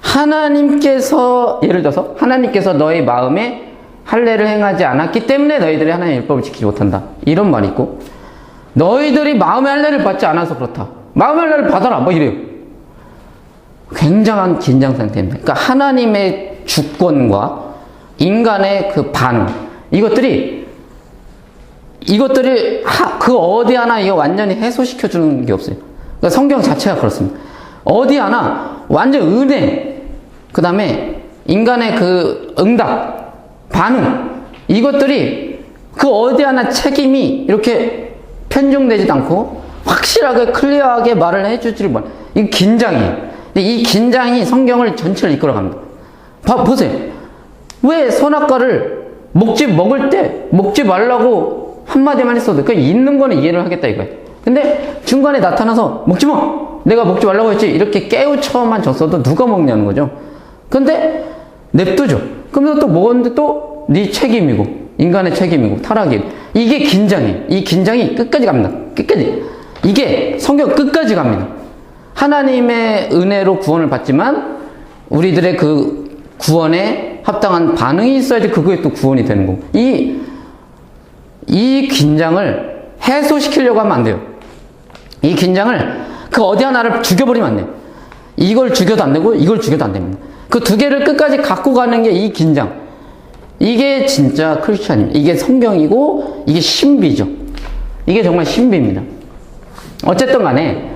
하나님께서 예를 들어서 하나님께서 너의 마음에 할례를 행하지 않았기 때문에 너희들이 하나님의 율법을 지키지 못한다. 이런 말이 있고 너희들이 마음의 할례를 받지 않아서 그렇다. 마음의 할례를 받아라. 뭐 이래요. 굉장한 긴장 상태입니다. 그러니까 하나님의 주권과 인간의 그 반응 이것들이 이것들이 하- 그 어디 하나 이거 완전히 해소시켜 주는 게 없어요. 그러니까 성경 자체가 그렇습니다. 어디 하나 완전 은혜, 그 다음에 인간의 그 응답, 반응 이것들이 그 어디 하나 책임이 이렇게 편중되지도 않고 확실하게 클리어하게 말을 해주지를 못. 이. 근데 이 긴장이 성경을 전체를 이끌어갑니다. 봐 보세요. 왜 선악과를 먹지 먹을 때 먹지 말라고 한마디만 했어도 그 있는 거는 이해를 하겠다 이거예요. 근데 중간에 나타나서 먹지 마. 내가 먹지 말라고 했지. 이렇게 깨우쳐만 줬어도 누가 먹냐는 거죠. 근데 냅두죠. 그러면서 또 먹었는데 또 네 책임이고 인간의 책임이고 타락이 이게 긴장이에요. 이 긴장이 끝까지 갑니다. 끝까지. 이게 성경 끝까지 갑니다. 하나님의 은혜로 구원을 받지만 우리들의 그 구원에 합당한 반응이 있어야지 그거에 또 구원이 되는 거고. 이, 이 긴장을 해소시키려고 하면 안 돼요. 이 긴장을 그 어디 하나를 죽여버리면 안 돼요. 이걸 죽여도 안 되고 이걸 죽여도 안 됩니다. 그 두 개를 끝까지 갖고 가는 게 이 긴장. 이게 진짜 크리스찬입니다. 이게 성경이고 이게 신비죠. 이게 정말 신비입니다. 어쨌든 간에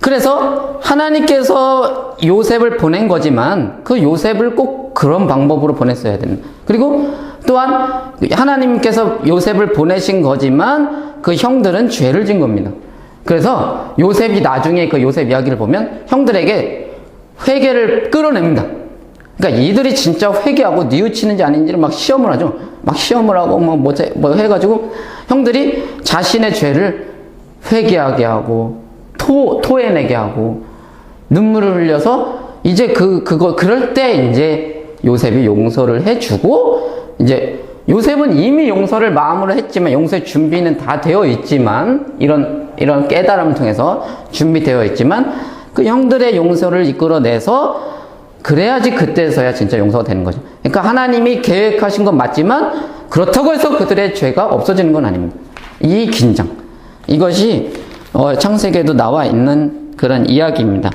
그래서 하나님께서 요셉을 보낸 거지만 그 요셉을 꼭 그런 방법으로 보냈어야 되는. 그리고 또한 하나님께서 요셉을 보내신 거지만 그 형들은 죄를 진 겁니다. 그래서 요셉이 나중에 그 요셉 이야기를 보면 형들에게 회개를 끌어냅니다. 그러니까 이들이 진짜 회개하고 뉘우치는지 아닌지를 막 시험을 하죠. 막 시험을 하고 막 뭐, 뭐 해가지고 형들이 자신의 죄를 회개하게 하고 토, 토해내게 하고 눈물을 흘려서 이제 그, 그거, 그럴 때 이제 요셉이 용서를 해주고 이제 요셉은 이미 용서를 마음으로 했지만 용서의 준비는 다 되어 있지만 이런, 이런 깨달음을 통해서 준비되어 있지만 그 형들의 용서를 이끌어내서 그래야지 그때서야 진짜 용서가 되는 거죠. 그러니까 하나님이 계획하신 건 맞지만 그렇다고 해서 그들의 죄가 없어지는 건 아닙니다. 이 긴장. 이것이 어, 창세기에도 나와 있는 그런 이야기입니다.